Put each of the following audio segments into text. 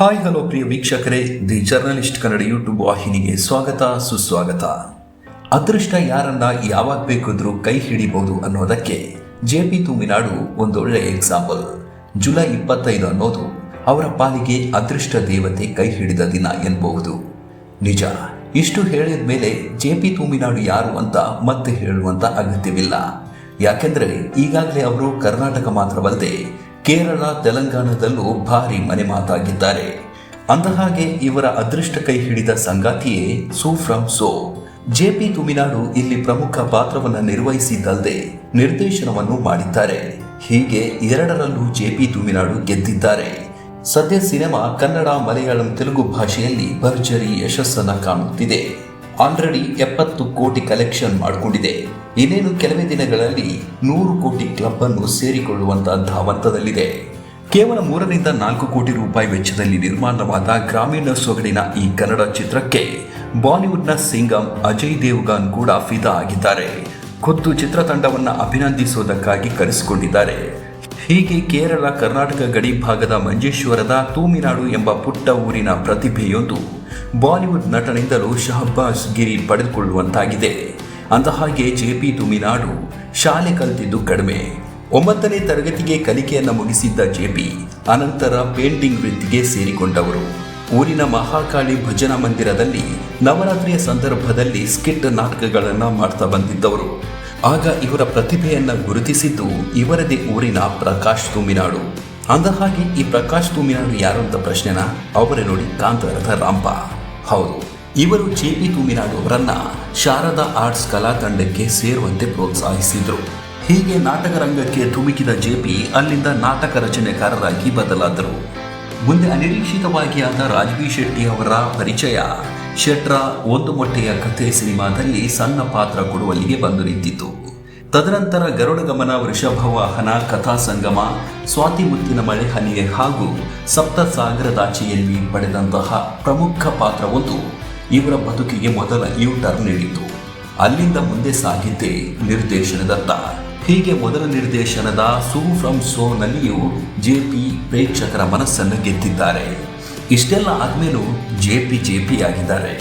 Hi, hello ಪ್ರಿಯ ವೀಕ್ಷಕರೇ. The journalist Kannada YouTube ವಾಹಿನಿಗೆ ಸ್ವಾಗತ, ಸುಸ್ವಾಗತ. ಅದೃಷ್ಟ ಯಾರನ್ನ ಯಾವಾಗ ಬೇಕಾದ್ರೂ ಕೈ ಹಿಡಿಬಹುದು ಅನ್ನೋದಕ್ಕೆ ಜೆ ಪಿ ತುಮಿನಾಡು ಒಂದೊಳ್ಳೆ ಎಕ್ಸಾಂಪಲ್ ಜುಲೈ ಇಪ್ಪತ್ತೈದು ಅನ್ನೋದು ಅವರ ಪಾಲಿಗೆ ಅದೃಷ್ಟ ದೇವತೆ ಕೈ ಹಿಡಿದ ದಿನ ಎನ್ನಬಹುದು ನಿಜ, ಇಷ್ಟು ಹೇಳಿದ ಮೇಲೆ ಜೆ ಪಿ ತುಮಿನಾಡು ಯಾರು ಅಂತ ಮತ್ತೆ ಹೇಳುವಂತ ಅಗತ್ಯವಿಲ್ಲ. ಯಾಕೆಂದ್ರೆ ಈಗಾಗಲೇ ಅವರು ಕರ್ನಾಟಕ ಮಾತ್ರವಲ್ಲದೆ ಕೇರಳ ತೆಲಂಗಾಣದಲ್ಲೂ ಭಾರಿ ಮನೆ ಮಾತಾಗಿದ್ದಾರೆ ಅಂದಹಾಗೆ ಇವರ ಅದೃಷ್ಟ ಕೈ ಹಿಡಿದ ಸಂಗಾತಿಯೇ Su from So. J P Thuminad ಇಲ್ಲಿ ಪ್ರಮುಖ ಪಾತ್ರವನ್ನು ನಿರ್ವಹಿಸಿದ್ದಲ್ಲದೆ ನಿರ್ದೇಶನವನ್ನು ಮಾಡಿದ್ದಾರೆ. ಹೀಗೆ ಎರಡರಲ್ಲೂ ಜೆ ಪಿ ತುಮಿನಾಡು ಗೆದ್ದಿದ್ದಾರೆ. ಸದ್ಯ ಸಿನಿಮಾ ಕನ್ನಡ ಮಲಯಾಳಂ ತೆಲುಗು ಭಾಷೆಯಲ್ಲಿ ಭರ್ಜರಿ ಯಶಸ್ಸನ್ನ ಕಾಣುತ್ತಿದೆ. ಆಲ್ರೆಡಿ ಎಪ್ಪತ್ತು ಕೋಟಿ ಕಲೆಕ್ಷನ್ ಮಾಡಿಕೊಂಡಿದೆ. ಇನ್ನೇನು ಕೆಲವೇ ದಿನಗಳಲ್ಲಿ ನೂರು ಕೋಟಿ ಕ್ಲಬ್ ಅನ್ನು ಸೇರಿಕೊಳ್ಳುವಂತಹ ಧಾವಂತದಲ್ಲಿದೆ. ಕೇವಲ ಮೂರರಿಂದ ನಾಲ್ಕು ಕೋಟಿ ರೂಪಾಯಿ ವೆಚ್ಚದಲ್ಲಿ ನಿರ್ಮಾಣವಾದ ಗ್ರಾಮೀಣ ಸೊಗಡಿನ ಈ ಕನ್ನಡ ಚಿತ್ರಕ್ಕೆ ಬಾಲಿವುಡ್ನ ಸಿಂಗಂ ಅಜಯ್ ದೇವ್ಗಾನ್ ಕೂಡ ಫಿದಾ ಆಗಿದ್ದಾರೆ. ಖುದ್ದು ಚಿತ್ರತಂಡವನ್ನು ಅಭಿನಂದಿಸುವುದಕ್ಕಾಗಿ ಕರೆಸಿಕೊಂಡಿದ್ದಾರೆ. ಹೀಗೆ ಕೇರಳ, ಕರ್ನಾಟಕ ಗಡಿ ಭಾಗದ ಮಂಜೇಶ್ವರದ ತೂಮಿನಾಡು ಎಂಬ ಪುಟ್ಟ ಊರಿನ ಪ್ರತಿಭೆಯೊಂದು ಬಾಲಿವುಡ್ ನಟನಿಂದಲೂ ಶಹಬ್ಬಾಸ್ ಗಿರಿ ಪಡೆದುಕೊಳ್ಳುವಂತಾಗಿದೆ. ಅಂದಹಾಗೆ ಜೆ ಪಿ ತುಮಿನಾಡು ಶಾಲೆ ಕಲಿತಿದ್ದು ಕಡಿಮೆ. ಒಂಬತ್ತನೇ ತರಗತಿಗೆ ಕಲಿಕೆಯನ್ನು ಮುಗಿಸಿದ್ದ ಜೆಪಿ ಅನಂತರ ಪೇಂಟಿಂಗ್ ವೃತ್ತಿಗೆ ಸೇರಿಕೊಂಡವರು. ಊರಿನ ಮಹಾಕಾಳಿ ಭಜನಾ ಮಂದಿರದಲ್ಲಿ ನವರಾತ್ರಿಯ ಸಂದರ್ಭದಲ್ಲಿ ಸ್ಕಿಟ್ ನಾಟಕಗಳನ್ನು ಮಾಡ್ತಾ ಬಂದಿದ್ದವರು. ಆಗ ಇವರ ಪ್ರತಿಭೆಯನ್ನು ಗುರುತಿಸಿದ್ದು ಇವರದೇ ಊರಿನ ಪ್ರಕಾಶ್ ತುಮಿನಾಡು. ಅಂದಹಾಗೆ, ಈ ಪ್ರಕಾಶ್ ತುಮಿನಾಡು ಯಾರು ಅಂತ ಪ್ರಶ್ನೆನ? ಅವರೇ ನೋಡಿ ಕಾಂತರಥ ರಾಂಪ. ಹೌದು, ಇವರು ಜೆ ಪಿ ತುಮಿನಾಡು ಅವರನ್ನ ಶಾರದಾ ಆರ್ಟ್ಸ್ ಕಲಾ ತಂಡಕ್ಕೆ ಸೇರುವಂತೆ ಪ್ರೋತ್ಸಾಹಿಸಿದ್ರು. ಹೀಗೆ ನಾಟಕ ರಂಗಕ್ಕೆ ಧುಮುಕಿದ ಜೆಪಿ ಅಲ್ಲಿಂದ ನಾಟಕ ರಚನೆಕಾರರಾಗಿ ಬದಲಾದರು. ಮುಂದೆ ಅನಿರೀಕ್ಷಿತವಾಗಿ ಆದ ರಾಜವಿ ಶೆಟ್ಟಿ ಅವರ ಪರಿಚಯ ಶೆಟ್ರ ಒಂದು ಮೊಟ್ಟೆಯ ಕಥೆ ಸಿನಿಮಾದಲ್ಲಿ ಸಣ್ಣ ಪಾತ್ರ ಕೊಡುವಲ್ಲಿಗೆ ಬಂದು ನಿಂತಿತು ತದನಂತರ ಗರುಡಗಮನ ವೃಷಭವಾಹನ ಕಥಾ ಸಂಗಮ, ಸ್ವಾತಿ ಮುತ್ತಿನ ಮಳೆ ಹನಿಯೆ ಹಾಗೂ ಸಪ್ತ ಸಾಗರದಾಚೆಯಲ್ಲಿ ಪಡೆದಂತಹ ಪ್ರಮುಖ ಪಾತ್ರವೊಂದು ಇವರ ಬದುಕಿಗೆ ಮೊದಲ ಯೂ ಟರ್ನ್ ನೀಡಿತು ಅಲ್ಲಿಂದ ಮುಂದೆ ಸಾಗಿದ್ದೆ ನಿರ್ದೇಶನದತ್ತ. ಹೀಗೆ ಮೊದಲ ನಿರ್ದೇಶನದ ಸೂ ಫ್ರಮ್ ಸೋನಲ್ಲಿಯೂ ನಲ್ಲಿಯೂ ಜೆಪಿ ಪ್ರೇಕ್ಷಕರ ಮನಸ್ಸನ್ನು ಗೆದ್ದಿದ್ದಾರೆ. ಇಷ್ಟೆಲ್ಲ ಆದ್ಮೇಲೂ ಜೆ ಪಿ ಜೆ ಪಿ ಆಗಿದ್ದಾರೆ.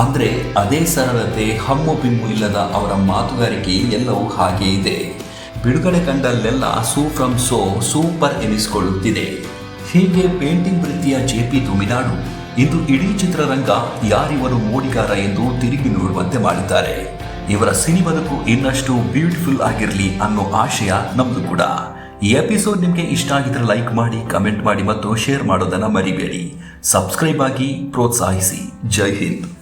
ಅಂದ್ರೆ ಅದೇ ಸರಳತೆ, ಹಮ್ಮು ಬಿಮ್ಮು ಇಲ್ಲದ ಅವರ ಮಾತುಗಾರಿಕೆ ಎಲ್ಲವೂ ಹಾಗೆ ಇದೆ. ಬಿಡುಗಡೆ ಕಂಡಲ್ಲೆಲ್ಲ ಸೂ ಫ್ರಮ್ ಸೋ ಸೂಪರ್ ಎನಿಸಿಕೊಳ್ಳುತ್ತಿದೆ. ಹೀಗೆ ಪೇಂಟಿಂಗ್ ವೃತ್ತಿಯ ಜೆ ಪಿ ತುಮಿನಾಡು ಇಂದು ಇಡೀ ಚಿತ್ರರಂಗ ಯಾರಿವರು ಮೂಡಿಗಾರ ಎಂದು ತಿರುಗಿ ನೋಡುವಂತೆ ಮಾಡಿದ್ದಾರೆ. ಇವರ ಸಿನಿ ಬದುಕು ಇನ್ನಷ್ಟು ಬ್ಯೂಟಿಫುಲ್ ಆಗಿರಲಿ ಅನ್ನೋ ಆಶಯ ನಮ್ದು ಕೂಡ. ಈ ಎಪಿಸೋಡ್ ನಿಮಗೆ ಇಷ್ಟ ಆಗಿದ್ರೆ ಲೈಕ್ ಮಾಡಿ, ಕಮೆಂಟ್ ಮಾಡಿ ಮತ್ತು ಶೇರ್ ಮಾಡೋದನ್ನು ಮರಿಬೇಡಿ. ಸಬ್ಸ್ಕ್ರೈಬ್ ಆಗಿ ಪ್ರೋತ್ಸಾಹಿಸಿ. ಜೈ ಹಿಂದ್.